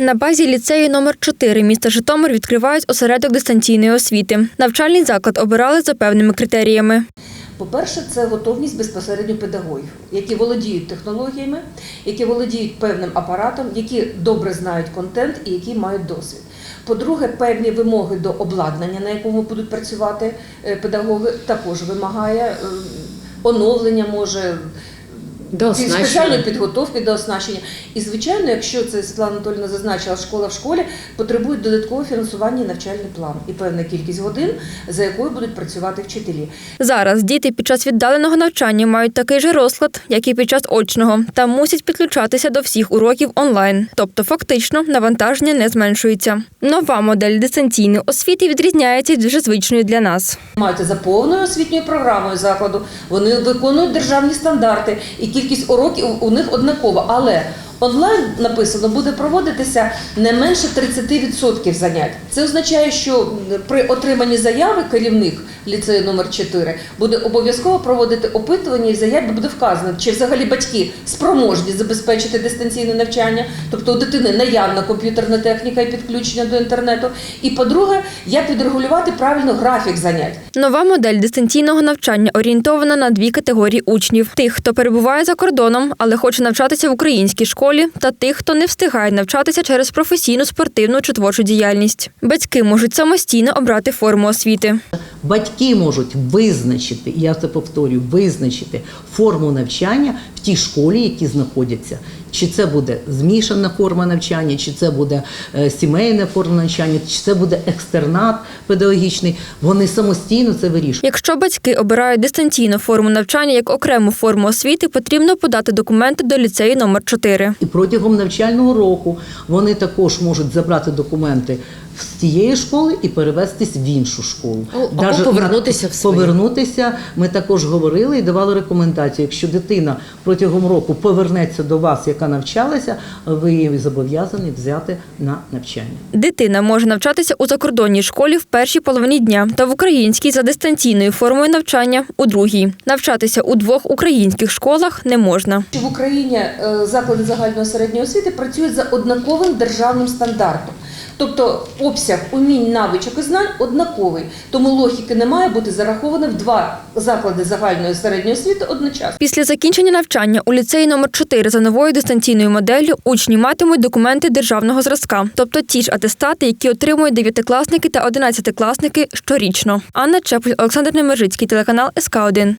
На базі ліцею номер 4 міста Житомир відкривають осередок дистанційної освіти. Навчальний заклад обирали за певними критеріями. По-перше, це готовність безпосередньо педагогів, які володіють технологіями, які володіють певним апаратом, які добре знають контент і які мають досвід. По-друге, певні вимоги до обладнання, на якому будуть працювати е, педагоги, також вимагає е, оновлення, може До оснащення. спеціальної підготовки до оснащення. І звичайно, якщо це Світлана Анатольовна зазначила, школа в школі потребують додаткового фінансування і навчальний план і певна кількість годин, за якою будуть працювати вчителі. Зараз діти під час віддаленого навчання мають такий же розклад, як і під час очного, та мусять підключатися до всіх уроків онлайн. Тобто, фактично, навантаження не зменшується. Нова модель дистанційної освіти відрізняється від вже звичної для нас. Мають за повною освітньою програмою закладу. Вони виконують державні стандарти, і кількість уроків у них однакова. Але онлайн написано буде проводитися не менше 30% занять. Це означає, що при отриманні заяви керівник ліцею номер 4 буде обов'язково проводити опитування і заяві буде вказано, чи взагалі батьки спроможні забезпечити дистанційне навчання, тобто у дитини наявна комп'ютерна техніка і підключення до інтернету. І по-друге, як відрегулювати правильно графік занять. Нова модель дистанційного навчання орієнтована на дві категорії учнів: тих, хто перебуває за кордоном, але хоче навчатися в українській школі, та тих, хто не встигає навчатися через професійну спортивну чи творчу діяльність. Батьки можуть самостійно обрати форму освіти. Батьки можуть визначити, я це повторюю, визначити форму навчання в тій школі, які знаходяться. Чи це буде змішана форма навчання, чи це буде е, сімейна форма навчання, чи це буде екстернат педагогічний. Вони самостійно це вирішують. Якщо батьки обирають дистанційну форму навчання як окрему форму освіти, потрібно подати документи до ліцею номер 4 І протягом навчального року вони також можуть забрати документи з тієї школи і перевестись в іншу школу. О, або Даже повернутися в свою. Повернутися. Ми також говорили і давали рекомендацію. Якщо дитина протягом року повернеться до вас, яка навчалася, ви її зобов'язані взяти на навчання. Дитина може навчатися у закордонній школі в першій половині дня та в українській за дистанційною формою навчання у другій. Навчатися у двох українських школах не можна. В Україні е, заклади загальної середньої освіти працюють за однаковим державним стандартом. Тобто обсяг умінь, навичок і знань однаковий. Тому логіки не має бути зараховано в два заклади загальної середньої освіти одночасно. Після закінчення навчання у ліцеї номер 4 за новою дистанційною моделлю учні матимуть документи державного зразка, тобто ті ж атестати, які отримують дев'ятикласники та одинадцятикласники щорічно. Анна Чепель, Олександр Немержицький, телеканал СК 1